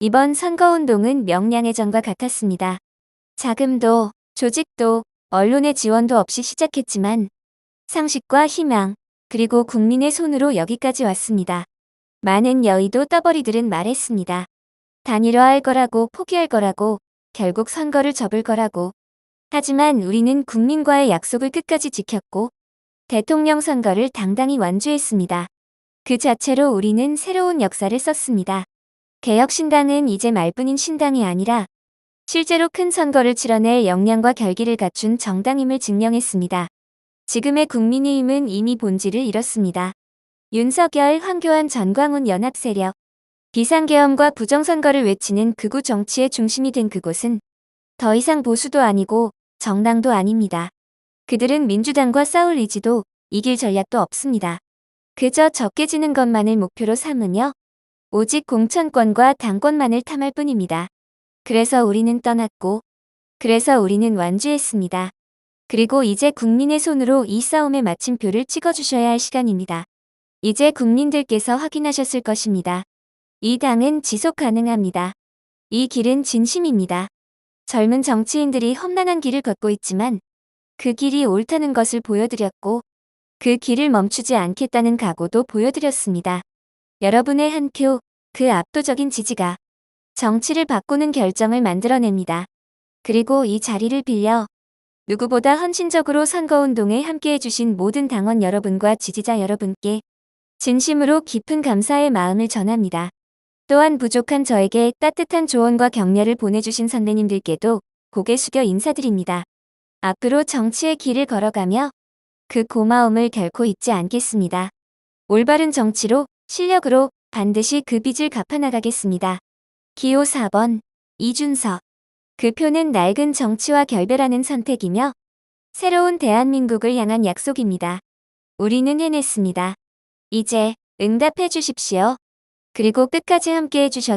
이번 선거운동은 명량의 전과 같았습니다. 자금도, 조직도, 언론의 지원도 없이 시작했지만 상식과 희망, 그리고 국민의 손으로 여기까지 왔습니다. 많은 여의도 떠벌이들은 말했습니다. 단일화할 거라고 포기할 거라고 결국 선거를 접을 거라고. 하지만 우리는 국민과의 약속을 끝까지 지켰고 대통령 선거를 당당히 완주했습니다. 그 자체로 우리는 새로운 역사를 썼습니다. 개혁신당은 이제 말뿐인 신당이 아니라 실제로 큰 선거를 치러낼 역량과 결기를 갖춘 정당임을 증명했습니다. 지금의 국민의힘은 이미 본질을 잃었습니다. 윤석열, 황교안, 전광훈 연합 세력, 비상계엄과 부정선거를 외치는 극우 정치의 중심이 된 그곳은 더 이상 보수도 아니고 정당도 아닙니다. 그들은 민주당과 싸울 의지도 이길 전략도 없습니다. 그저 적게 지는 것만을 목표로 삼으며 오직 공천권과 당권만을 탐할 뿐입니다. 그래서 우리는 떠났고, 그래서 우리는 완주했습니다. 그리고 이제 국민의 손으로 이 싸움의 마침표를 찍어주셔야 할 시간입니다. 이제 국민들께서 확인하셨을 것입니다. 이 당은 지속 가능합니다. 이 길은 진심입니다. 젊은 정치인들이 험난한 길을 걷고 있지만 그 길이 옳다는 것을 보여드렸고 그 길을 멈추지 않겠다는 각오도 보여드렸습니다. 여러분의 한 표, 그 압도적인 지지가 정치를 바꾸는 결정을 만들어냅니다. 그리고 이 자리를 빌려 누구보다 헌신적으로 선거운동에 함께해주신 모든 당원 여러분과 지지자 여러분께 진심으로 깊은 감사의 마음을 전합니다. 또한 부족한 저에게 따뜻한 조언과 격려를 보내주신 선배님들께도 고개 숙여 인사드립니다. 앞으로 정치의 길을 걸어가며 그 고마움을 결코 잊지 않겠습니다. 올바른 정치로, 실력으로 반드시 그 빚을 갚아나가겠습니다. 기호 4번, 이준석. 그 표는 낡은 정치와 결별하는 선택이며 새로운 대한민국을 향한 약속입니다. 우리는 해냈습니다. 이제 응답해 주십시오. 그리고 끝까지 함께 해주셔서